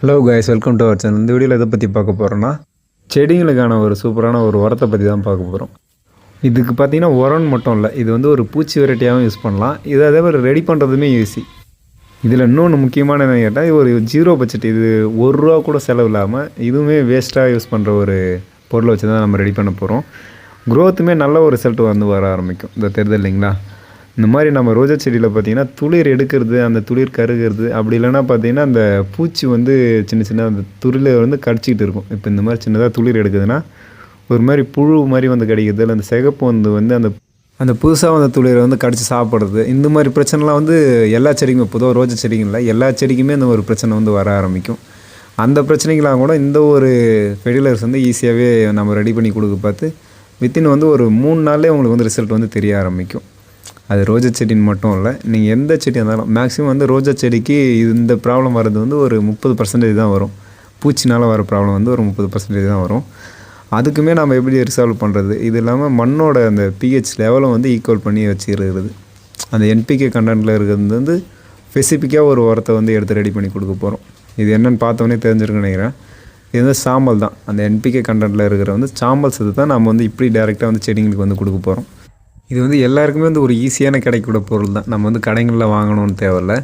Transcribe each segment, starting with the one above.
Hello guys welcome to our channel இந்த வீடியோவில் எதை பற்றி பார்க்க போகிறோன்னா செடிங்களுக்கான ஒரு சூப்பரான ஒரு உரத்தை பற்றி தான் பார்க்க போகிறோம் இதுக்கு பார்த்தீங்கன்னா உரம்னு மட்டும் இல்லை இது வந்து ஒரு பூச்சி வெரைட்டியாகவும் யூஸ் பண்ணலாம். இது அதே மாதிரி ரெடி பண்ணுறதுமே ஈஸி இதில் இன்னொன்று முக்கியமான என்ன கேட்டால் இது ஒரு ஜீரோ பட்ஜெட் இது ஒரு ரூபா கூட செலவு இல்லாமல் இதுவுமே வேஸ்ட்டாக யூஸ் பண்ணுற ஒரு பொருளை வச்சு தான் நம்ம ரெடி பண்ண போகிறோம் க்ரோத்துமே நல்ல ஒரு ரிசல்ட் வந்து வர ஆரம்பிக்கும். இந்த தெரியுது இல்லைங்களா? இந்த மாதிரி நம்ம ரோஜா செடியில் பார்த்தீங்கன்னா துளிர் எடுக்கிறது அந்த துளிர் கருகிறது அப்படி இல்லைன்னா பார்த்தீங்கன்னா அந்த பூச்சி வந்து சின்ன சின்ன அந்த துளிரை வந்து கடிச்சிக்கிட்டு இருக்கும். இப்போ இந்த மாதிரி சின்னதாக துளிர் எடுக்குதுன்னா ஒரு மாதிரி புழு மாதிரி வந்து கடிக்கிறது இல்லை அந்த சிகப்பு வந்து வந்து அந்த அந்த புதுசாக வந்த துளிரை வந்து கடிச்சு சாப்பிட்றது. இந்த மாதிரி பிரச்சனைலாம் வந்து எல்லா செடிக்கும் பொதுவாக ரோஜா செடிங்களில் எல்லா செடிக்குமே இந்த ஒரு பிரச்சனை வந்து வர ஆரம்பிக்கும். அந்த பிரச்சனைகளாக கூட இந்த ஒரு ஃபெடிலர்ஸ் வந்து ஈஸியாகவே நம்ம ரெடி பண்ணி கொடுக்க பார்த்து வித்தின் வந்து ஒரு மூணு நாள்லேயே உங்களுக்கு வந்து ரிசல்ட் வந்து தெரிய ஆரம்பிக்கும். அது ரோஜா செடின்னு மட்டும் இல்லை. நீங்கள் எந்த செடி இருந்தாலும் மேக்ஸிமம் வந்து ரோஜா செடிக்கு இந்த ப்ராப்ளம் வர்றது வந்து ஒரு முப்பது பர்சன்டேஜ் தான் வரும். பூச்சினால் வர ப்ராப்ளம் வந்து ஒரு முப்பது பர்சன்டேஜ் தான் வரும். அதுக்குமே நம்ம எப்படி ரிசால்வ் பண்ணுறது இது இல்லாமல் மண்ணோட அந்த பிஹெச் லெவலும் வந்து ஈக்குவல் பண்ணி வச்சுருக்கிறது அந்த என்பிகே கண்டென்ட்டில் இருக்கிறது வந்து ஸ்பெசிஃபிக்காக ஒரு உரத்தை வந்து எடுத்து ரெடி பண்ணி கொடுக்க போகிறோம் இது என்னென்னு பார்த்தோன்னே தெரிஞ்சிருக்குன்னு நினைக்கிறேன். இது வந்து சாம்பல் தான். அந்த என்பிகே கண்டென்ட்டில் இருக்கிற வந்து சாம்பல் சத்து தான் நம்ம வந்து இப்படி டேரெக்டாக வந்து செடிங்களுக்கு வந்து கொடுக்க போகிறோம் இது வந்து எல்லாருக்குமே வந்து ஒரு ஈஸியான கிடைக்கக்கூடிய பொருள் தான் நம்ம வந்து கடைகளில் வாங்கணும்னு தேவையில்ல.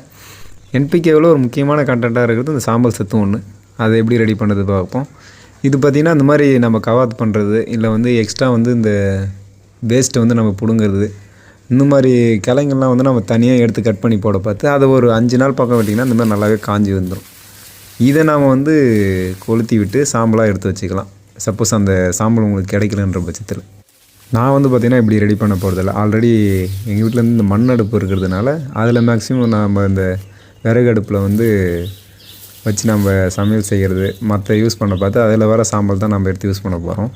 என்பிகேவில் ஒரு முக்கியமான கண்டென்ட்டாக இருக்கிறது இந்த சாம்பல் சத்து ஒன்று அதை எப்படி ரெடி பண்ணுறது பார்ப்போம். இது பார்த்திங்கன்னா அந்த மாதிரி நம்ம கவாத் பண்ணுறது இல்லை வந்து எக்ஸ்ட்ரா வந்து இந்த வேஸ்ட்டை வந்து நம்ம பிடுங்கிறது. இந்த மாதிரி கிளைங்கள்லாம் வந்து நம்ம தனியாக எடுத்து கட் பண்ணி போட பார்த்து அதை ஒரு அஞ்சு நாள் பக்கம் விட்டிங்கன்னா இந்த மாதிரி நல்லாவே காஞ்சி வந்துடும் இதை நாம் வந்து கொளுத்தி விட்டு சாம்பலாக எடுத்து வச்சுக்கலாம். சப்போஸ் அந்த சாம்பல் உங்களுக்கு கிடைக்கலன்ற பட்சத்தில். நான் வந்து பார்த்திங்கன்னா இப்படி ரெடி பண்ண போகிறதில்ல ஆல்ரெடி எங்கள் வீட்டிலேருந்து இந்த மண் அடுப்பு இருக்கிறதுனால அதில் மேக்ஸிமம் நாம் இந்த விறகு அடுப்பில் வந்து வச்சு நம்ம சமையல் செய்கிறது மற்ற யூஸ் பண்ண பார்த்து அதில் வர சாம்பல் தான் நம்ம எடுத்து யூஸ் பண்ண போகிறோம்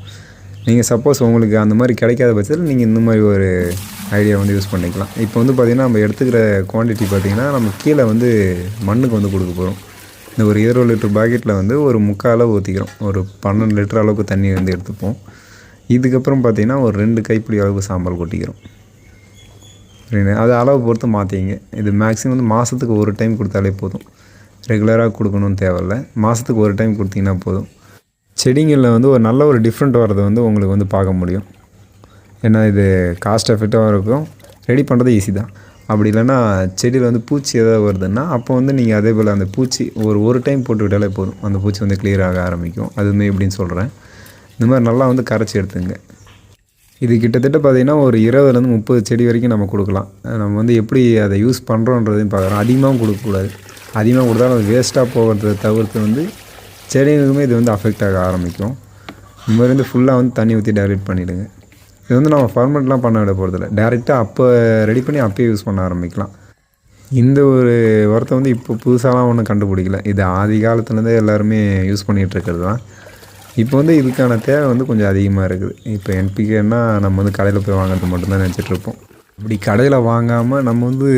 நீங்கள் சப்போஸ் உங்களுக்கு அந்த மாதிரி கிடைக்காத பட்சத்தில் நீங்கள் இந்த மாதிரி ஒரு ஐடியா வந்து யூஸ் பண்ணிக்கலாம். இப்போ வந்து பார்த்திங்கன்னா நம்ம எடுத்துக்கிற குவான்டிட்டி பார்த்திங்கன்னா நம்ம கீழே வந்து மண்ணுக்கு வந்து கொடுக்க போகிறோம் இந்த ஒரு இருபது லிட்டர் பாக்கெட்டில் வந்து ஒரு முக்கால் அளவு ஊற்றிக்கிறோம் ஒரு பன்னெண்டு லிட்டர் அளவுக்கு தண்ணி வந்து எடுத்துப்போம். இதுக்கப்புறம் பார்த்திங்கன்னா ஒரு ரெண்டு கைப்பிடி அளவுக்கு சாம்பல் கொட்டிக்கிறோம். சரிங்களா? அது அளவு பொறுத்து மாற்றிங்க இது மேக்ஸிமம் வந்து மாதத்துக்கு ஒரு டைம் கொடுத்தாலே போதும். ரெகுலராக கொடுக்கணும்னு தேவையில்ல. மாதத்துக்கு ஒரு டைம் கொடுத்தீங்கன்னா போதும். செடிங்களில் வந்து ஒரு நல்ல ஒரு டிஃப்ரெண்ட் வரதை வந்து உங்களுக்கு வந்து பார்க்க முடியும். ஏன்னா இது காஸ்ட் எஃபெக்டாகவும் இருக்கும். ரெடி பண்ணுறது ஈஸி தான். அப்படி இல்லைன்னா செடியில் வந்து பூச்சி ஏதாவது வருதுன்னா அப்போ வந்து நீங்கள் அதே போல் அந்த பூச்சி ஒரு ஒரு டைம் போட்டு விட்டாலே போதும். அந்த பூச்சி வந்து கிளியர் ஆக ஆரம்பிக்கும். அதுவுமே எப்படின்னு சொல்கிறேன் இந்த மாதிரி நல்லா வந்து கரைச்சி எடுத்துங்க. இது கிட்டத்தட்ட பார்த்திங்கன்னா ஒரு இருபதுலேருந்து முப்பது செடி வரைக்கும் நம்ம கொடுக்கலாம். நம்ம வந்து எப்படி அதை யூஸ் பண்ணுறோன்றதையும் பார்க்குறோம் அதிகமாகவும் கொடுக்கக்கூடாது. அதிகமாக கொடுத்தாலும் அது வேஸ்ட்டாக போகிறத தவிர்த்து வந்து செடிகளுக்குமே இது வந்து அஃபெக்ட் ஆக ஆரம்பிக்கும். இந்த மாதிரி வந்து ஃபுல்லாக வந்து தண்ணி ஊற்றி டைரெக்ட் பண்ணிவிடுங்க இது வந்து நம்ம ஃபர்மெண்ட்லாம் பண்ண விட போகிறதில்ல டேரெக்டாக அப்போ ரெடி பண்ணி அப்போயே யூஸ் பண்ண ஆரம்பிக்கலாம். இந்த ஒரு உரத்தை வந்து இப்போ புதுசாலாம் ஒன்றும் கண்டுபிடிக்கல. இது ஆதி காலத்துலேருந்தே எல்லாருமே யூஸ் பண்ணிகிட்டு இருக்கிறது தான். இப்போ வந்து இதுக்கான தேவை வந்து கொஞ்சம் அதிகமாக இருக்குது. இப்போ என்பிகேன்னா நம்ம வந்து கடையில் போய் வாங்குறது மட்டும்தான் நினச்சிட்ருப்போம். இப்படி கடையில் வாங்காமல் நம்ம வந்து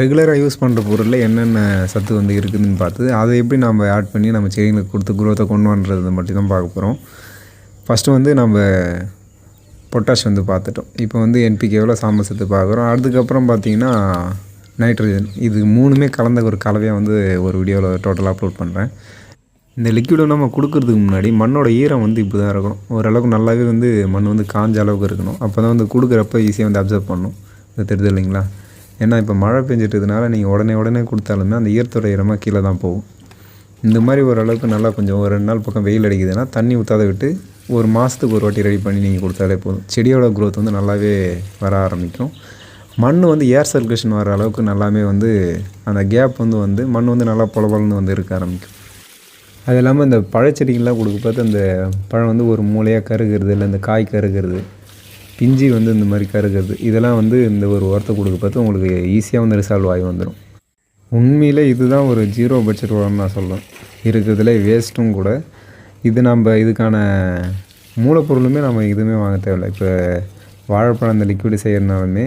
ரெகுலராக யூஸ் பண்ணுற பொருளில் என்னென்ன சத்து வந்து இருக்குதுன்னு பார்த்து அதை எப்படி நம்ம ஆட் பண்ணி நம்ம செடிங்களுக்கு கொடுத்து குரோத்தை கொண்டு வந்துறது மட்டும் தான் பார்க்க போகிறோம் ஃபஸ்ட்டு வந்து நம்ம பொட்டாஷ் வந்து பார்த்துட்டோம். இப்போ வந்து என்பிகேவில் சாம்பல் சத்து பார்க்குறோம். அதுக்கப்புறம் பார்த்தீங்கன்னா நைட்ரஜன் இது மூணுமே கலந்த ஒரு கலவையாக வந்து ஒரு வீடியோவில் டோட்டலாக அப்லோட் பண்ணுறேன் இந்த லிக்விடை நம்ம கொடுக்கறதுக்கு முன்னாடி மண்ணோட ஈரம் வந்து இப்படி தான் இருக்கணும். ஓரளவுக்கு நல்லாவே வந்து மண் வந்து காஞ்ச அளவுக்கு இருக்கணும். அப்போ தான் வந்து கொடுக்குறப்ப ஈஸியாக வந்து அப்சர்வ் பண்ணும் இது தெரியுது இல்லைங்களா? ஏன்னா இப்போ மழை பெஞ்சிட்டதுனால நீங்கள் உடனே உடனே கொடுத்தாலுமே அந்த ஈரத்தோட ஈரமாக கீழே தான் போகும். இந்த மாதிரி ஓரளவுக்கு நல்லா கொஞ்சம் ஒரு ரெண்டு நாள் பக்கம் வெயில் அடிக்குதுன்னா தண்ணி ஊற்றாத விட்டு ஒரு மாதத்துக்கு ஒரு வாட்டி ரெடி பண்ணி நீங்கள் கொடுத்தாலே போதும். செடியோட க்ரோத் வந்து நல்லாவே வர ஆரம்பிக்கும். மண் வந்து ஏர் சர்க்குலேஷன் வர அளவுக்கு நல்லாவே வந்து அந்த கேப் வந்து வந்து மண் வந்து நல்லா பொலபலன்னு வந்து இருக்க ஆரம்பிக்கும். அது இல்லாமல் இந்த பழச்செடிகள்லாம் கொடுக்க பார்த்து அந்த பழம் வந்து ஒரு மூலையாக கருகிறது இல்லை இந்த காய் கருகிறது பிஞ்சி வந்து இந்த மாதிரி கருகிறது இதெல்லாம் வந்து இந்த ஒரு உரத்தை கொடுக்க பார்த்து உங்களுக்கு ஈஸியாக வந்து ரிசால்வ் ஆகி வந்துடும் உண்மையில் இதுதான் ஒரு ஜீரோ பட்ஜெட் உரம்னு நான் சொல்லுவேன் இருக்கிறதுல வேஸ்ட்டும் கூட. இது நம்ம இதுக்கான மூலப்பொருளுமே நம்ம எதுவுமே வாங்க தேவையில்லை. இப்போ வாழைப்பழம் அந்த லிக்விடு செய்கிறனாலுமே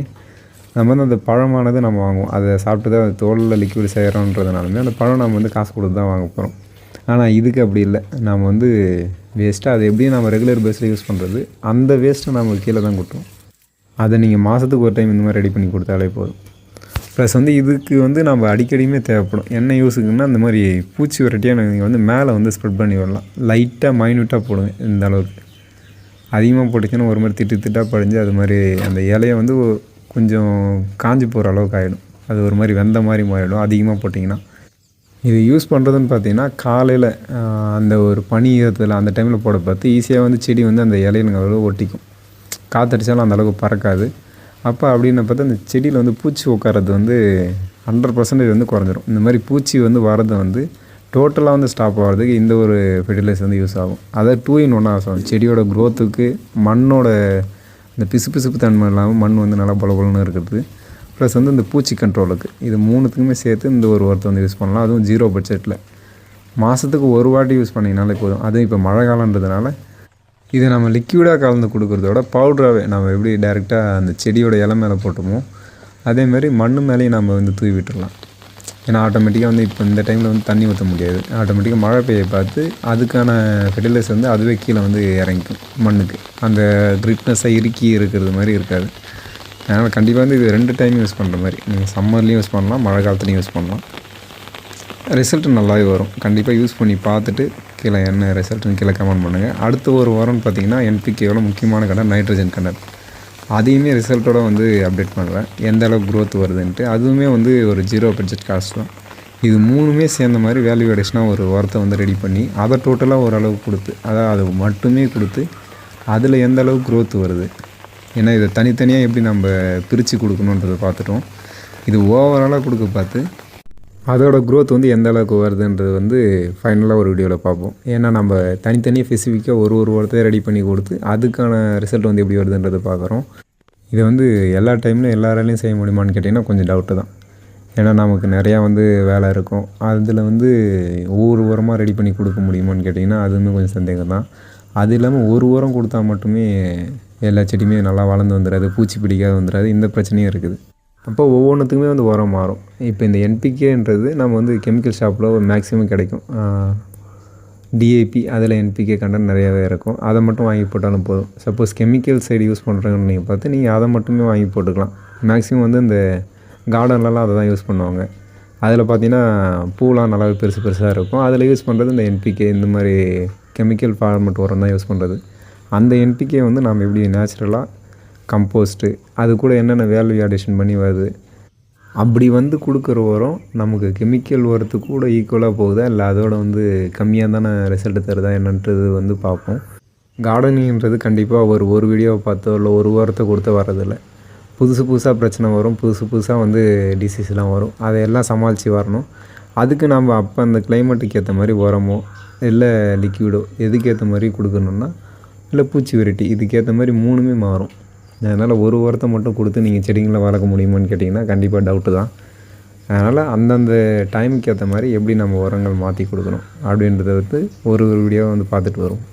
நம்ம வந்து அந்த பழமானது நம்ம வாங்குவோம். அதை சாப்பிட்டு தான் தோலில் லிக்விடு செய்கிறோன்றதுனாலுமே அந்த பழம் நம்ம வந்து காசு கொடுத்து தான் வாங்க போகிறோம் ஆனால் இதுக்கு அப்படி இல்லை. நாம் வந்து வேஸ்ட்டாக அது எப்படியும் நம்ம ரெகுலர் பேஸில் யூஸ் பண்ணுறது அந்த வேஸ்ட்டை நம்ம கீழே தான் கொட்டும் அதை நீங்கள் மாதத்துக்கு ஒரு டைம் இந்த மாதிரி ரெடி பண்ணி கொடுத்தாலே போதும். ப்ளஸ் வந்து இதுக்கு வந்து நம்ம அடிக்கடியுமே தேவைப்படும். என்ன யூஸுக்குன்னா இந்த மாதிரி பூச்சி விரட்டியாக நீங்கள் வந்து மேலே வந்து ஸ்ப்ரெட் பண்ணி விடலாம். லைட்டாக மைன்யூட்டாக போடுங்க இந்த அளவுக்கு. அதிகமாக போட்டுச்சுன்னா ஒரு மாதிரி திட்டு திட்டாக படிஞ்சு அது மாதிரி அந்த இலையை வந்து கொஞ்சம் காஞ்சி போகிற அளவுக்கு ஆகிடும் அது ஒரு மாதிரி வெந்த மாதிரி மாறிடும். அதிகமாக போட்டிங்கன்னா இது யூஸ் பண்ணுறதுன்னு பார்த்தீங்கன்னா காலையில் அந்த ஒரு பனி ஈரத்தில் அந்த டைமில் போட பார்த்து ஈஸியாக வந்து செடி வந்து அந்த இலையில ஒட்டிக்கும். காற்றடிச்சாலும் அந்த அளவுக்கு பறக்காது. அப்போ அப்படின்னு பார்த்தா அந்த செடியில் வந்து பூச்சி உட்காரது வந்து ஹண்ட்ரட் பர்சன்டேஜ் வந்து குறைஞ்சிரும். இந்த மாதிரி பூச்சி வந்து வரது வந்து டோட்டலாக வந்து ஸ்டாப் ஆகிறதுக்கு இந்த ஒரு ஃபெர்டிலைசர் வந்து யூஸ் ஆகும். அதாவது டூ இன் ஒன் ஆகும் செடியோட க்ரோத்துக்கு மண்ணோட இந்த பிசுபிசுப்பு தன்மை இல்லாமல் மண் வந்து நல்லா பளபளன்னு இருக்கிறது. ப்ளஸ் வந்து இந்த பூச்சி கண்ட்ரோலுக்கு இது மூணுத்துக்குமே சேர்த்து இந்த ஒரு ஒர்த்தை வந்து யூஸ் பண்ணலாம். அதுவும் ஜீரோ பட்ஜெட்டில் மாதத்துக்கு ஒரு வாட்டி யூஸ் பண்ணிங்கனாலே போதும். அதுவும் இப்போ மழை காலன்றதுனால இதை நம்ம லிக்யூடாக கலந்து கொடுக்குறதோட பவுட்ராகவே நம்ம எப்படி டைரெக்டாக அந்த செடியோட இலை மேலே போட்டோமோ அதேமாதிரி மண் மேலேயும் நம்ம வந்து தூவி விட்டுடலாம் ஏன்னா ஆட்டோமேட்டிக்காக வந்து இப்போ இந்த டைமில் வந்து தண்ணி ஊற்ற முடியாது. ஆட்டோமேட்டிக்காக மழை பெய்ய பார்த்து அதுக்கான ஃபெர்டிலைசர் வந்து அதுவே கீழே வந்து இறங்கிக்கும் மண்ணுக்கு. அந்த கிரிட்னஸாக இறுக்கி இருக்கிறது மாதிரி இருக்காது. அதனால் கண்டிப்பாக வந்து இது ரெண்டு டைம் யூஸ் பண்ணுற மாதிரி. நீங்கள் சம்மர்லேயும் யூஸ் பண்ணலாம் மழை காலத்துலேயும் யூஸ் பண்ணலாம். ரிசல்ட் நல்லாவே வரும். கண்டிப்பாக யூஸ் பண்ணி பார்த்துட்டு கீழே என்ன ரிசல்ட்னு கீழே கமெண்ட் பண்ணுங்கள் அடுத்த ஒரு வாரம்னு பார்த்தீங்கன்னா என்பிகேவோட முக்கியமான கடை நைட்ரஜன் கண்டர் அதையுமே ரிசல்ட்டோட வந்து அப்டேட் பண்ணுறேன் எந்த அளவுக்கு க்ரோத் வருதுன்ட்டு. அதுவுமே வந்து ஒரு ஜீரோ பட்ஜெட் காஸ்ட் தான். இது மூணுமே சேர்ந்த மாதிரி வேல்யூ அடிஷனாக ஒரு உரத்தை வந்து ரெடி பண்ணி அதை டோட்டலாக ஓரளவுக்கு கொடுத்து அதாவது அது மட்டுமே கொடுத்து அதில் எந்த அளவுக்கு க்ரோத் வருது? ஏன்னா இதை தனித்தனியாக எப்படி நம்ம பிரித்து கொடுக்கணுன்றதை பார்த்துட்டோம். இது ஓவராலாக கொடுக்க பார்த்து அதோட க்ரோத் வந்து எந்த அளவுக்கு வருதுன்றது வந்து ஃபைனலாக ஒரு வீடியோவில் பார்ப்போம். ஏன்னா நம்ம தனித்தனியாக ஸ்பெசிஃபிக்காக ஒரு ஒரு ஒருத்தர் ரெடி பண்ணி கொடுத்து அதுக்கான ரிசல்ட் வந்து எப்படி வருதுன்றதை பார்க்குறோம். இதை வந்து எல்லா டைம்லையும் எல்லாராலையும் செய்ய முடியுமான்னு கேட்டிங்கன்னா கொஞ்சம் டவுட்டு தான். ஏன்னா நமக்கு நிறையா வந்து வேலை இருக்கும். அதில் வந்து ஒவ்வொரு உரமாக ரெடி பண்ணி கொடுக்க முடியுமான்னு கேட்டிங்கன்னா அதுவுமே கொஞ்சம் சந்தேகம் தான் அது இல்லாமல் ஒரு உரம் கொடுத்தா மட்டுமே எல்லா செடியுமே நல்லா வளர்ந்து வந்துடாது பூச்சி பிடிக்காது வந்துடாது இந்த பிரச்சனையும் இருக்குது. அப்போ ஒவ்வொன்றுத்துக்குமே வந்து உரம் மாறும். இப்போ இந்த என்பிகேன்றது நம்ம வந்து கெமிக்கல் ஷாப்பில் மேக்ஸிமம் கிடைக்கும். டிஏபி அதில் என்பிகே கண்டென்ட் நிறையாவே இருக்கும். அதை மட்டும் வாங்கி போட்டாலும் போதும். சப்போஸ் கெமிக்கல் சைடு யூஸ் பண்ணுறீங்கன்னு நீங்கள் பார்த்து நீங்கள் அதை மட்டுமே வாங்கி போட்டுக்கலாம். மேக்ஸிமம் வந்து இந்த கார்டன்லலாம் அதை தான் யூஸ் பண்ணுவாங்க. அதில் பார்த்தீங்கன்னா பூலாம் நல்லாவே பெருசு பெருசாக இருக்கும். அதில் யூஸ் பண்ணுறது இந்த என்பிகே இந்த மாதிரி கெமிக்கல் ஃபார்மெட் உரம் தான் யூஸ் பண்ணுறது அந்த என்பிகே வந்து நாம் எப்படி நேச்சுரலாக கம்போஸ்ட்டு அது கூட என்னென்ன வேல்யூ அடிஷன் பண்ணி வருது? அப்படி வந்து கொடுக்குற உரம் நமக்கு கெமிக்கல் உரத்து கூட ஈக்குவலாக போகுதா? இல்லை அதோட வந்து கம்மியாக தானே ரிசல்ட் தருதா? என்னன்றது வந்து பார்ப்போம். கார்டனிங்கிறது கண்டிப்பாக ஒரு ஒரு வீடியோவை பார்த்தோ இல்லை ஒரு வாரத்தை கொடுத்து வரதில்லை புதுசு புதுசாக பிரச்சனை வரும். புதுசு புதுசாக வந்து டிசீஸ்லாம் வரும். அதையெல்லாம் சமாளித்து வரணும். அதுக்கு நம்ம அப்போ அந்த கிளைமேட்டுக்கு ஏற்ற மாதிரி உரமோ இல்லை லிக்விடோ எதுக்கேற்ற மாதிரி கொடுக்கணுன்னா இல்லை பூச்சி விரட்டி இதுக்கேற்ற மாதிரி மூணுமே மாறும். அதனால் ஒரு உரத்தை மட்டும் கொடுத்து நீங்கள் செடிங்களை வளர்க்க முடியுமான்னு கேட்டிங்கன்னா கண்டிப்பாக டவுட்டு தான். அதனால் அந்தந்த டைமுக்கு ஏற்ற மாதிரி எப்படி நம்ம உரங்கள் மாற்றி கொடுக்கணும் அப்படின்றத வந்து ஒரு ஒரு வீடியோவை வந்து பார்த்துட்டு வரும்